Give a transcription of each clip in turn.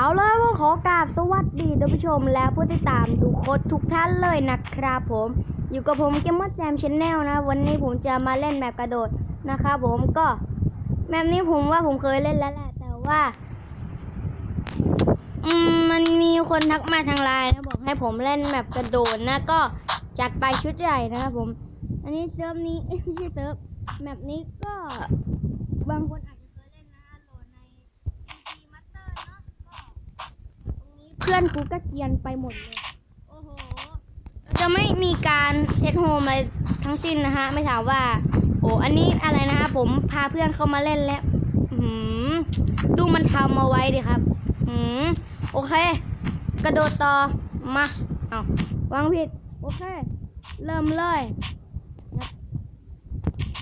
เอาเลยว่าขอกราบสวัสดีท่านผู้ชมและผู้ติดตามทุกคนทุกท่านเลยนะครับผม อยู่กับผมเกมมอร์แจมชแนลนะ วันนี้ผมจะมาเล่นแมปกระโดดนะครับผมก็ แมปนี้ผมว่าผมเคยเล่นแล้วแหละแต่ว่า อืมมันมีคนทักมาทางไลน์นะบอกให้ผมเล่นแมปกระโดดนะก็จัดไปชุดใหญ่นะครับผม อันนี้เซิร์ฟนี้ไม่ใช่เซิร์ฟแมปนี้ก็บางคนอาจจะเคยเล่นนะโหลดใน NG Master เนาะก็ตรงนี้เพื่ อนกูก็เกรียนไปหมดเลยโอ้โห จะไม่มีการเซตโฮมอะไรทั้งสิ้นนะฮะ ไม่ถามว่า โอ้อันนี้อะไรนะฮะผมพาเพื่อนเข้ามาเล่นแล้วหืมดูมันทำเอาไว้ดิครับหืมโอเค กระโดดต่อ มา เอาวางผิด โอเค เริ่มเลยเงียบ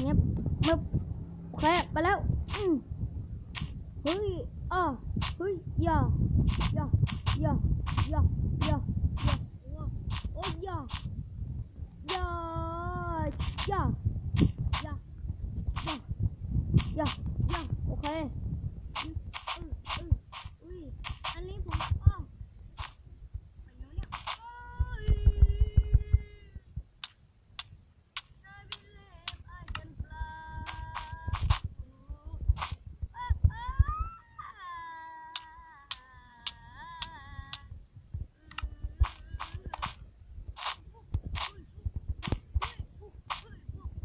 เงียบมึบโอเค ไปแล้วอืมเฮ้ยอ่อเฮ้ย ย่อย่อ ย่าอย่าอย่าอย่าโอ้โอ้ยอย่าอย่าอย่าอย่าอย่าอย่าอย่าโอเคอืมอืมอืมอุ้ยอันนี้ผมอ้อไปแล้วเนี่ยโอ้ย I believe I can fly. Ooh. Ah, ah.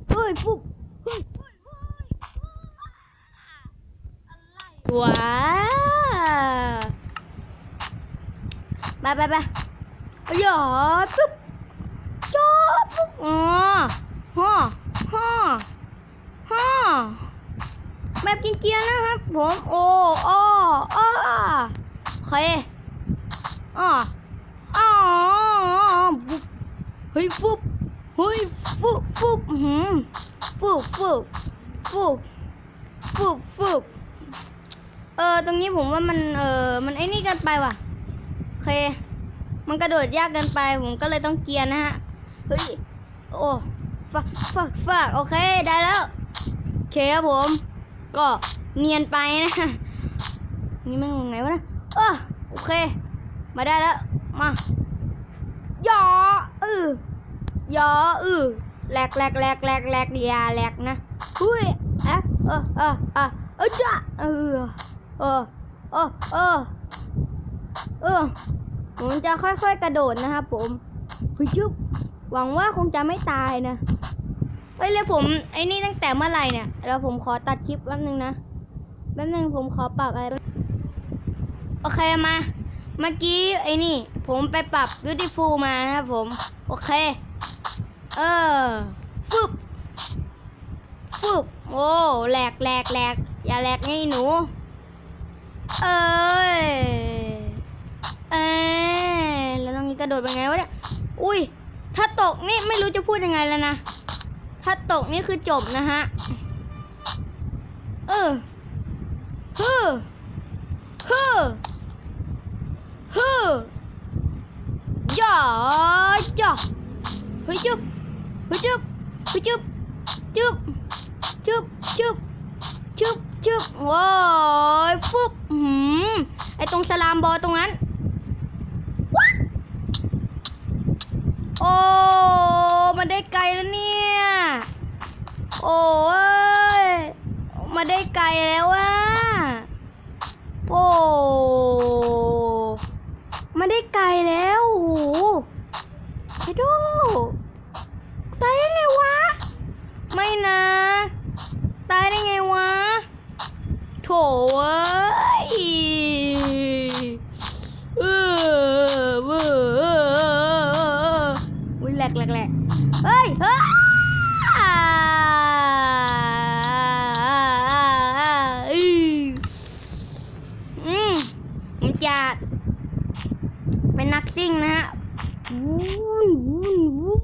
เฮ้ยปุ๊บเฮ้ยเฮ้ยเฮ้ยอะไร ว้าวไปไปไปหยอปุ๊บจบปุ๊บอ๋อฮ่อฮ่อฮ่อแบบกินเกียร์นะครับผมโอ้อ้ออ้อโอเคอ๋ออ๋อปุ๊บเฮ้ยปุ๊บเฮ้ยปุ๊บปุ๊บหืมปุ๊บปุ๊บปุ๊บปุ๊บปุ๊บ ออ ตรงนี้ผมว่ามันเออมันไอ้นี่เกันไปว่ะโอเค มันกระโดดยากเกินไป ผมก็เลยต้องเกียร์นะฮะเฮ้ยโอ้ฝากฝากฝากโอเคได้แล้วโอเคครับผม ก็เนียนไปนะนี่มันยังไงวะนะเออโอเค มาได้แล้วมาย่อเออย่อเออแหลกแหลกแหลกแหลกแหลกยาแหลกนะอุ้ยอะเออเออเออเออจ้าเออ เออเออเออเออผมจะค่อยๆกระโดดนะครับผมหุยจุ๊บหวังว่าคงจะไม่ตายนะเฮ้ยแล้วผมไอ้นี่ตั้งแต่เมื่อไหร่เนี่ยแล้วผมขอตัดคลิปแป๊บนึงนะแป๊บนึงผมขอปรับอะไรโอเคมาเมื่อกี้ไอ้นี่ ผมไปปรับ beautiful มานะครับผม โอเค เออฟึบฟึบโอ้แหลกแหลกแหลกอย่าแหลกไงหนู เอ้ยเอ้ยแล้วตรงนี้กระโดดเป็นไงวะเนี่ย อุ้ย ถ้าตกนี่ไม่รู้จะพูดยังไงแล้วนะ ถ้าตกนี่คือจบนะฮะ เออฮึฮึฮึย่าย่าเฮ้ยจุ๊บเฮ้ยจุ๊บเฮ้ยจุ๊บจุ๊บจุ๊บจุ๊บจุ๊บ จุ๊บว้ายฟึบหืมไอตรงสลามบอลตรงนั้นโอ้มาได้ไกลแล้วเนี่ย โอ้ยมาได้ไกลแล้วอะโอ้มาได้ไกลแล้วโอ้ไอ้ดูตายได้ไงวะ ไม่นะ ตายได้ไง ถเว้ยเออเอออุ้ยแหลกแหลกแหลกเฮ้ยเฮ้ยอืมผมจะเป็นนักซิ่งนะฮะวุ่นวุ่นวุ่น